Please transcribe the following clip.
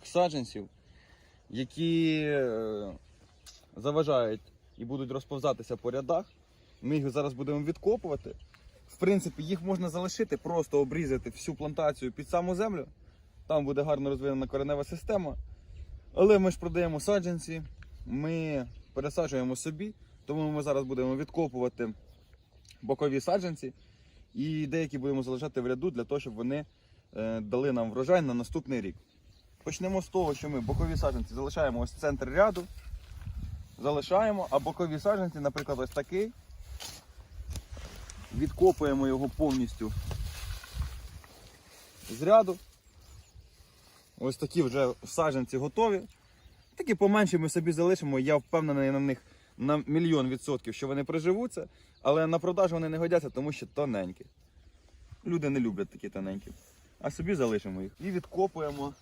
тоненьких саджанців, які е, заважають і будуть розповзатися по рядах. Ми їх зараз будемо відкопувати. В принципі, їх можна залишити, просто обрізати всю плантацію під саму землю. Там буде гарно розвинена коренева система. Але ми ж продаємо саджанці, ми пересаджуємо собі, тому ми зараз будемо відкопувати бокові саджанці і деякі будемо залишати в ряду для того, щоб вони е, дали нам врожай на наступний рік. Почнемо з того, що ми бокові саджанці залишаємо ось центр ряду. Залишаємо, а бокові саджанці, наприклад, ось такий. Відкопуємо його повністю з ряду. Ось такі вже саджанці готові. Такі поменші ми собі залишимо. Я впевнений на них на мільйон відсотків, що вони приживуться, але на продаж вони не годяться, тому що тоненькі. Люди не люблять такі тоненькі. А собі залишимо їх. І відкопуємо